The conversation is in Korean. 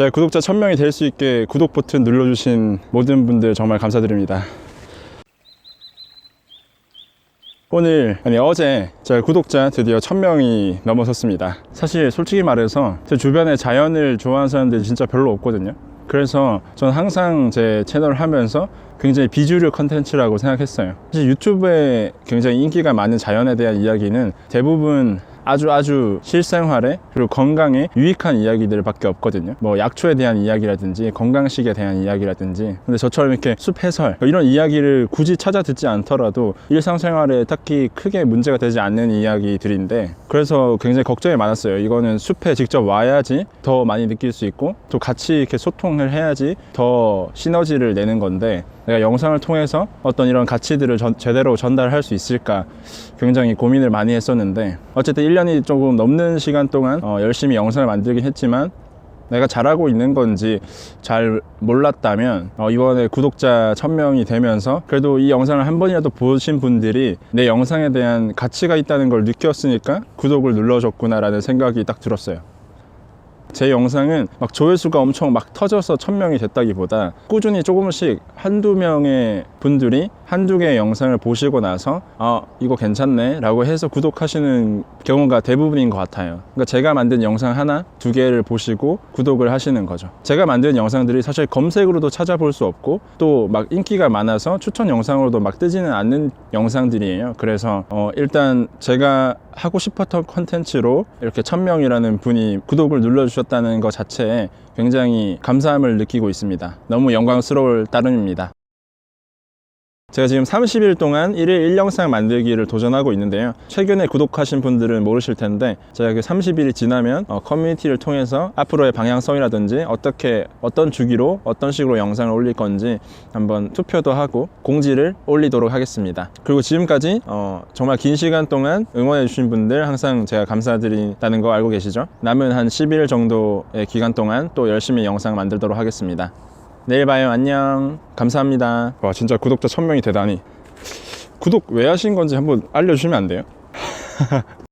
제 구독자 1000명이 될 수 있게 구독 버튼 눌러주신 모든 분들 정말 감사드립니다. 오늘 아니 어제 제 구독자 드디어 1000명이 넘어섰습니다. 사실 솔직히 말해서 제 주변에 자연을 좋아하는 사람들이 진짜 별로 없거든요. 그래서 전 항상 제 채널을 하면서 굉장히 비주류 컨텐츠라고 생각했어요. 사실 유튜브에 굉장히 인기가 많은 자연에 대한 이야기는 대부분 아주 아주 실생활에 그리고 건강에 유익한 이야기들밖에 없거든요. 뭐 약초에 대한 이야기라든지 건강식에 대한 이야기라든지 근데 저처럼 이렇게 숲 해설 이런 이야기를 굳이 찾아 듣지 않더라도 일상생활에 딱히 크게 문제가 되지 않는 이야기들인데 그래서 굉장히 걱정이 많았어요. 이거는 숲에 직접 와야지 더 많이 느낄 수 있고 또 같이 이렇게 소통을 해야지 더 시너지를 내는 건데 내가 영상을 통해서 어떤 이런 가치들을 전- 제대로 전달할 수 있을까 굉장히 고민을 많이 했었는데 어쨌든 1년이 조금 넘는 시간 동안 어, 열심히 영상을 만들긴 했지만 내가 잘하고 있는 건지 잘 몰랐다면 어, 이번에 구독자 1000명이 되면서 그래도 이 영상을 한 번이라도 보신 분들이 내 영상에 대한 가치가 있다는 걸 느꼈으니까 구독을 눌러줬구나 라는 생각이 딱 들었어요. 제 영상은 막 조회수가 엄청 막 터져서 천명이 됐다기보다 꾸준히 조금씩 한두 명의 분들이 한두 개의 영상을 보시고 나서 아 이거 괜찮네 라고 해서 구독하시는 경우가 대부분인 것 같아요 그러니까 제가 만든 영상 하나 두 개를 보시고 구독을 하시는 거죠 제가 만든 영상들이 사실 검색으로도 찾아볼 수 없고 또 막 인기가 많아서 추천 영상으로도 막 뜨지는 않는 영상들이에요 그래서 어 일단 제가 하고 싶었던 컨텐츠로 이렇게 천명이라는 분이 구독을 눌러주셨다는 것 자체에 굉장히 감사함을 느끼고 있습니다. 너무 영광스러울 따름입니다. 제가 지금 30일 동안 1일 1영상 만들기를 도전하고 있는데요. 최근에 구독하신 분들은 모르실 텐데 제가 그 30일이 지나면 어, 커뮤니티를 통해서 앞으로의 방향성이라든지 어떻게 어떤 주기로 어떤 식으로 영상을 올릴 건지 한번 투표도 하고 공지를 올리도록 하겠습니다. 그리고 지금까지 어, 정말 긴 시간 동안 응원해 주신 분들 항상 제가 감사드린다는 거 알고 계시죠? 남은 한 10일 정도의 기간 동안 또 열심히 영상 만들도록 하겠습니다. 내일 봐요. 안녕. 감사합니다. 와, 진짜 구독자 1000명이 되다니. 구독 왜 하신 건지 한번 알려주시면 안 돼요?